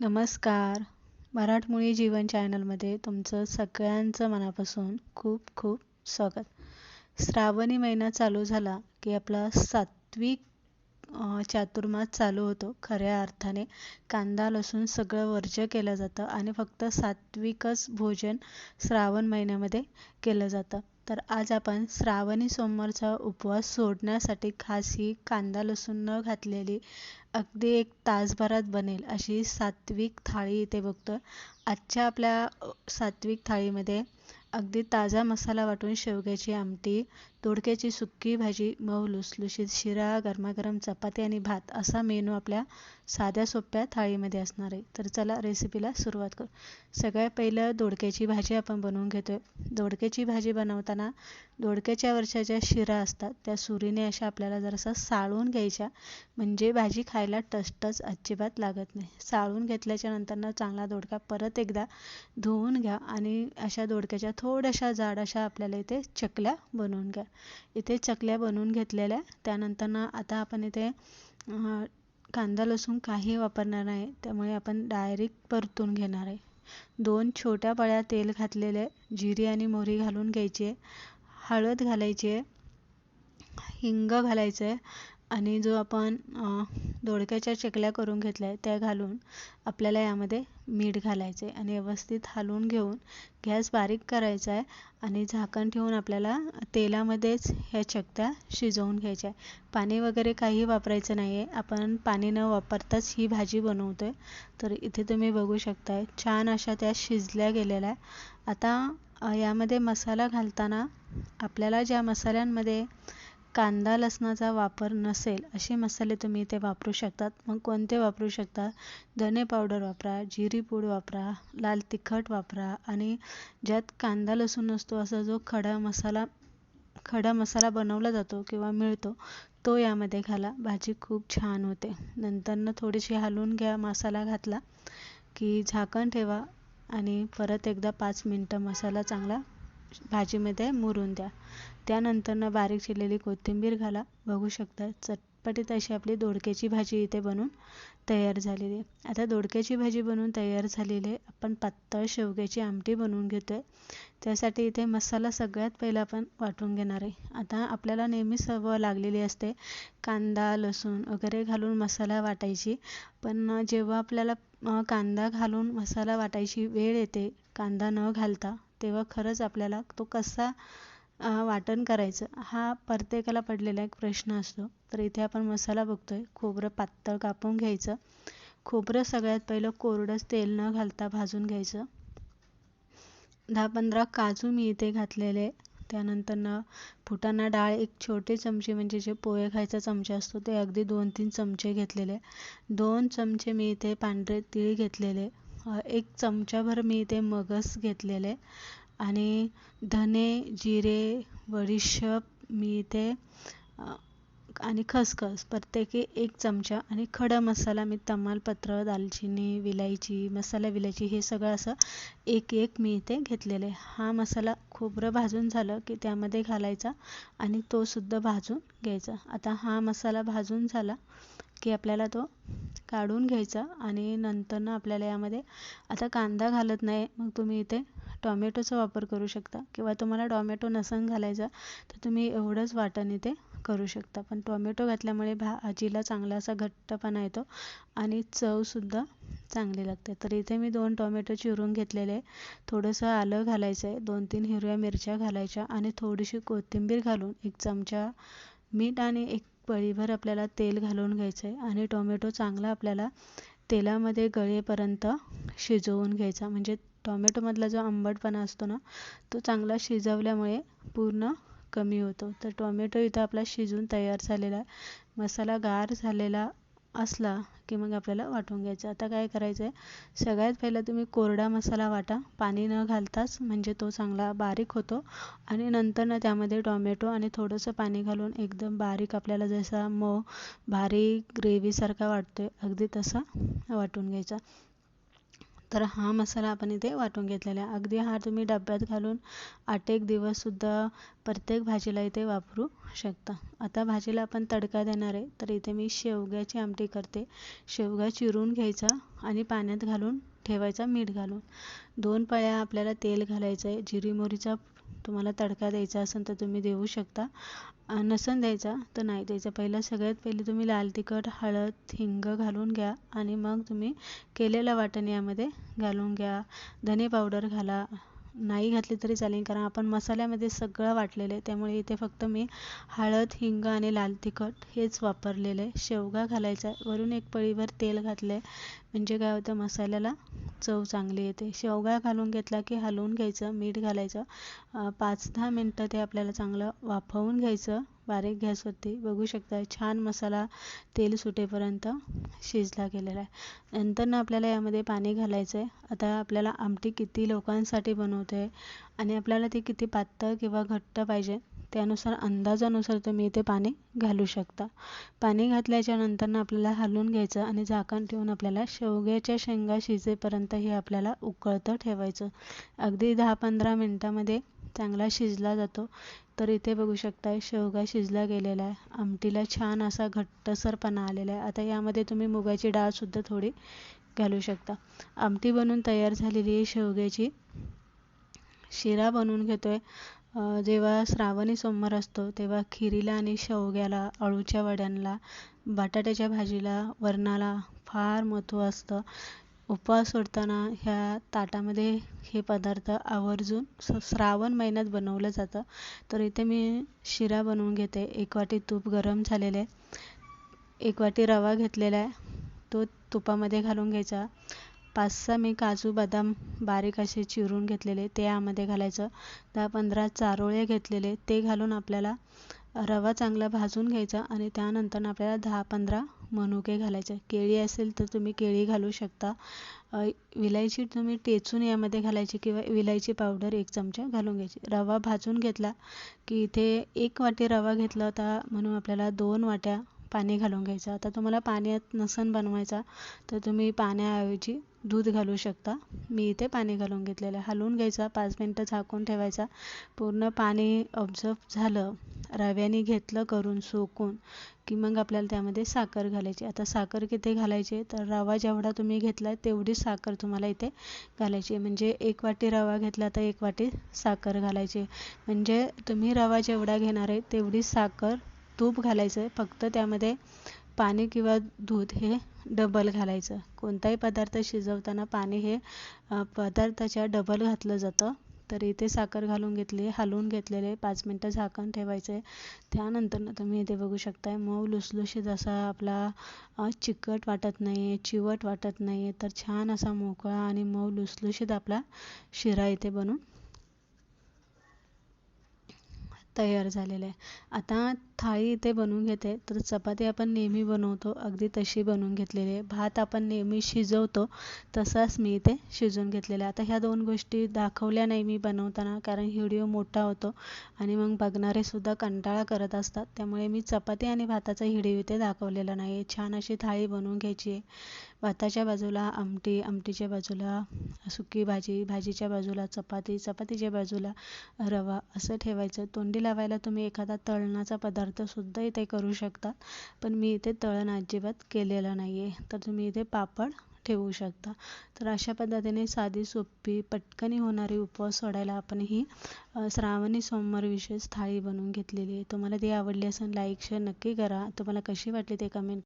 नमस्कार. मराठमोळी जीवन चॅनलमध्ये तुमचं सगळ्यांचं मनापासून खूप खूप स्वागत. श्रावणी महिना चालू झाला की आपला सात्विक चातुर्मास चालू होतो. खऱ्या अर्थाने कांदा लसूण सगळं वर्ज्य केलं जातं आणि फक्त सात्विकच भोजन श्रावण महिन्यामध्ये केलं जातं. तर आज आपण श्रावणी सोमवारचा उपवास सोडण्यासाठी खास ही कांदा लसूण न घातलेली अगदी एक तासभरात बनेल अशी सात्विक थाळी इथे बघतो. आजच्या आपल्या सात्विक थाळीमध्ये अगदी ताजा मसाला वाटून शेवग्याची आमटी दोडक्याची सुक्की भाजी मऊ लुसलुशीत शिरा गरमागरम चपाती आणि भात असा मेनू आपल्या साध्या सोप्या थाळीमध्ये असणार आहे. तर चला रेसिपीला सुरुवात करू. सगळ्यात पहिलं दोडक्याची भाजी आपण बनवून घेतो आहे दोडक्याची भाजी बनवताना दोडक्याच्या वरच्या ज्या शिरा असतात त्या सुरीने अशा आपल्याला जरासा साळून घ्यायच्या. म्हणजे भाजी खायला टचटच अजिबात लागत नाही. साळून घेतल्याच्या नंतरनं चांगला दोडका परत एकदा धुवून घ्या आणि अशा दोडक्याच्या थोड्याशा जाड अशा आपल्याला इथे चकल्या बनवून घ्या. इथे चकल्या बनवून घेतलेल्या. त्यानंतरनं आता आपण इथे कांदा लसूण काही वापरणार नाही त्यामुळे आपण डायरेक्ट परतून घेणार आहे. दोन छोट्या पळ्या तेल घातलेले जिरी आणि मोहरी घालून घ्यायची. हळद घालायची आहे. हिंग घालायचं आहे. आणि जो आपण दोडक्याच्या चकल्या करून घेतल्या आहेत त्या घालून आपल्याला यामध्ये मीठ घालायचं आहे आणि व्यवस्थित हलवून घेऊन गॅस बारीक करायचा आहे आणि झाकण ठेवून आपल्याला तेलामध्येच ह्या चकत्या शिजवून घ्यायच्या आहे पाणी वगैरे काही वापरायचं नाही आहे आपण पाणी न वापरताच ही भाजी बनवतो आहे तर इथे तुम्ही बघू शकताय छान अशा त्या शिजल्या गेलेल्या आहे आता यामध्ये मसाला घालताना आपल्याला ज्या मसाल्यांमध्ये कांदा लसणाचा वापर नसेल असे मसाले तुम्ही इथे वापरू शकतात. मग कोणते वापरू शकता? धने पावडर वापरा जिरी पूड वापरा लाल तिखट वापरा आणि ज्यात कांदा लसूण नसतो असा जो खडा मसाला खडा मसाला बनवला जातो किंवा मिळतो तो यामध्ये घाला. भाजी खूप छान होते. नंतरनं थोडीशी हलवून घ्या मसाला घातला की झाकण ठेवा आणि परत एकदा पाच मिनटं मसाला चांगला भाजीमध्ये मुरून द्या. त्यानंतरनं बारीक चिरलेली कोथिंबीर घाला. बघू शकता चट चटपटीत अशी आपली दोडक्याची भाजी इथे बनून तयार झालेली आहे. आता दोडक्याची भाजी बनवून तयार झालेली आहे. आपण पातळ शेवग्याची आमटी बनवून घेतो आहे त्यासाठी इथे मसाला सगळ्यात पहिला आपण वाटून घेणार आहे. आता आपल्याला नेहमी सवय लागलेली असते कांदा लसूण वगैरे घालून मसाला वाटायची. पण जेव्हा आपल्याला कांदा घालून मसाला वाटायची वेळ येते कांदा न घालता तेव्हा खरंच आपल्याला तो कसा वाटण करायचं. हा प्रत्येकाला पडलेला एक प्रश्न असतो. तर इथे आपण मसाला बघतोय. खोबरं पातळ कापून घ्यायचं. खोबरं सगळ्यात पहिलं कोरडंच तेल न घालता भाजून घ्यायचं. दहा पंधरा काजू मी इथे घातलेले. त्यानंतरनं फुटाणा डाळ एक छोटे चमचे म्हणजे जे पोहे खायचा चमचा असतो ते अगदी दोन तीन चमचे घेतलेले. दोन चमचे मी इथे पांढरे तीळ घेतलेले. एक चमचाभर मी इथे मगस घेतलेले. आणि धने जिरे बडीशेप मी इथे आणि खसखस प्रत्येकी एक चमचा. आणि खडा मसाला मी तमालपत्र दालचिनी विलायची मसाला विलायची हे सगळं असं एक एक मी इथे घेतलेलं. आहे हा मसाला खोबरं भाजून झालं की त्यामध्ये घालायचा आणि तो सुद्धा भाजून घ्यायचा. आता हा मसाला भाजून झाला की आपल्याला तो काढून घ्यायचा आणि नंतरनं आपल्याला यामध्ये आता कांदा घालत नाही मग तुम्ही इथे टॉमॅटोचा वापर करू शकता किंवा तुम्हाला टॉमॅटो नसन घालायचा तर तुम्ही एवढंच वाटण इथे करू शकता. पण टॉमॅटो घातल्यामुळे भाजीला चांगला असा घट्टपणा येतो आणि चवसुद्धा चांगली लागते. तर इथे मी दोन टॉमॅटो चिरून घेतलेले थोडंसं आलं घालायचं आहे दोन तीन हिरव्या मिरच्या घालायच्या आणि थोडीशी कोथिंबीर घालून एक चमचा मीठ आणि एक पळीभर आपल्याला तेल घालून घ्यायचं आहे आणि टोमॅटो चांगला आपल्याला तेलामध्ये गळेपर्यंत शिजवून घ्यायचा. म्हणजे टॉमॅटोमधला जो आंबटपणा असतो ना तो चांगला शिजवल्यामुळे पूर्ण कमी होतो. तर टोमॅटो इथं आपला शिजून तयार झालेला आहे. मसाला गार झालेला असला की मग आपल्याला वाटून घ्यायचा. आता काय करायचं आहे सगळ्यात पहिलं तुम्ही कोरडा मसाला वाटा. पाणी न घालताच म्हणजे तो चांगला बारीक होतो. आणि नंतर ना त्यामध्ये टॉमॅटो आणि थोडंसं पाणी घालून एकदम बारीक आपल्याला जसा मऊ बारीक ग्रेव्हीसारखा वाटतो आहे अगदी तसा वाटून घ्यायचा. तर हा मसाला आपण इथे वाटून घेतलेला आहे. अगदी हा तुम्ही डब्यात घालून आठ एक दिवससुद्धा प्रत्येक भाजीला इथे वापरू शकता. आता भाजीला आपण तडका देणार आहे. तर इथे मी शेवग्याची आमटी करते. शेवगा चिरून घ्यायचा आणि पाण्यात घालून ठेवायचा मीठ घालून. दोन पळ्या आपल्याला तेल घालायचं आहे जिरी मोहरीचा तुम्हाला तडका द्यायचा असेल तर तुम्ही देऊ शकता. नसन द्यायचा तर नाही द्यायचा. पहिला सगळ्यात पहिले तुम्ही लाल तिखट हळद हिंग घालून घ्या आणि मग तुम्ही केलेला वाटण यामध्ये घालून घ्या. धने पावडर घाला. नाही घातली तरी चालेल कारण आपण मसाल्यामध्ये सगळं वाटलेलं आहे. त्यामुळे इथे फक्त मी हळद हिंग आणि लाल तिखट हेच वापरलेलं आहे. शेवगा घालायचा वरून एक पळीभर तेल घातलं आहे म्हणजे काय होतं मसाल्याला चव चांगली येते. शेवगा घालून घेतला की हलवून घ्यायचं मीठ घालायचं. पाच दहा मिनटं ते आपल्याला चांगलं वाफवून घ्यायचं. बारीक गॅसवरती बघू शकता छान मसाला तेल सुटेपर्यंत शिजला गेलेला आहे. नंतर आपल्याला यामध्ये पाणी घालायचं आहे आता आपल्याला आमटी किती लोकांसाठी बनवते आहे आणि आपल्याला ती किती पातळ किंवा घट्ट पाहिजे त्यानुसार अंदाजानुसार तुम्ही इथे पाणी घालू शकता. पाणी घातल्याच्या नंतर आपल्याला हलवून घ्यायचं आणि झाकण ठेवून आपल्याला शेवग्याच्या शेंगा शिजेपर्यंत हे आपल्याला उकळतं ठेवायचं. अगदी दहा पंधरा मिनटामध्ये चांगला शिजला जातो. तर इथे बघू शकता शेवगा शिजला गेलेला आहे. आमटीला छान असा घट्टसरपणा आलेला आहे. आता यामध्ये तुम्ही मुगाची डाळसुद्धा थोडी घालू शकता. आमटी बनवून तयार झालेली आहे शेवग्याची. शिरा बनवून घेतोय. जेव्हा श्रावणी सोमवार असतो तेव्हा खिरीला आणि शेवग्याला अळूच्या वड्यांना बटाट्याच्या भाजीला वरणाला फार महत्त्व असतं. उपवास सोडताना ह्या ताटामध्ये हे पदार्थ आवर्जून श्रावण महिन्यात बनवलं जातं. तर इथे मी शिरा बनवून घेते. एक वाटी तूप गरम झालेलं आहे. एक वाटी रवा घेतलेला आहे. तो तुपामध्ये घालून घ्यायचा. पाच सहा मी काजू बदाम बारीक असे चिरून घेतलेले ते यामध्ये घालायचं. दहा पंधरा चारोळे घेतलेले ते घालून आपल्याला रवा चांगला भाजून घ्यायचा आणि त्यानंतर आपल्याला दहा पंधरा मनुके घालायचे. केळी असेल तर तुम्ही केळी घालू शकता. विलायची तुम्ही टेचून यामध्ये घालायची किंवा विलायची पावडर एक चमचा घालून घ्यायची. रवा भाजून घेतला की इथे एक वाटी रवा घेतला होता म्हणून आपल्याला दोन वाट्या पाणी घालून घ्यायचं. आता तुम्हाला पाण्यात नसन बनवायचा तर तुम्ही पाण्याऐवजी दूध घालू शकता. मी इथे पाणी घालून घेतलेलं आहे. हलवून घ्यायचा पाच मिनटं झाकून ठेवायचा. पूर्ण पाणी ऑब्झर्व झालं रव्याने घेतलं करून सोकून की मग आपल्याला त्यामध्ये साखर घालायची. आता साखर किती घालायची? तर रवा जेवढा तुम्ही घेतला आहे तेवढी साखर तुम्हाला इथे घालायची म्हणजे एक वाटी रवा घेतला तर एक वाटी साखर घालायची म्हणजे तुम्ही रवा जेवढा घेणार आहे तेवढी साखर तूप घालायचं आहे. फक्त त्यामध्ये पाणी किंवा दूध हे डबल घालायचं. कोणताही पदार्थ शिजवताना पाणी हे पदार्थाच्या डबल घातलं जातं. तर इथे साखर घालून घेतली हलवून घेतलेले पाच मिनटं झाकण ठेवायचे. त्यानंतर तुम्ही इथे बघू शकताय मऊ लुसलुशीत असा आपला चिकट वाटत नाही आहे चिवट वाटत नाही आहे तर छान असा मोकळा आणि मऊ लुसलुशीत आपला शिरा इथे बनून तयार झालेलं आहे. आता थाळी इथे बनवून घेते तर चपाती आपण नेहमी बनवतो अगदी तशी बनवून घेतलेली आहे. भात आपण नेहमी शिजवतो तसाच मी इथे शिजवून घेतलेला आहे. आता ह्या दोन गोष्टी दाखवल्या नाही मी बनवताना कारण व्हिडिओ मोठा होतो आणि मग बघणारेसुद्धा कंटाळा करत असतात. त्यामुळे मी चपाती आणि भाताचा हिडिओ इथे दाखवलेला नाही छान अशी थाळी बनवून घ्यायची आहे. भाताच्या बाजूला आमटी आमटीच्या बाजूला सुकी भाजी भाजीच्या बाजूला चपाती चपातीच्या बाजूला रवा असं ठेवायचं. तोंडी लावायला तुम्ही एखादा तळणाचा पदार्थसुद्धा इथे करू शकता पण मी इथे तळण अजिबात केलेलं नाही आहे तर तुम्ही इथे पापड ठेवू शकता. तर अशा पद्धतीने साधी सोपी पटकनी होणारी उपवास सोडायला आपण ही श्रावणी सोमवार विशेष थाळी बनवून घेतलेली आहे. तुम्हाला ती आवडली असेल लाईक शेअर नक्की करा. तुम्हाला कशी वाटली ते कमेंट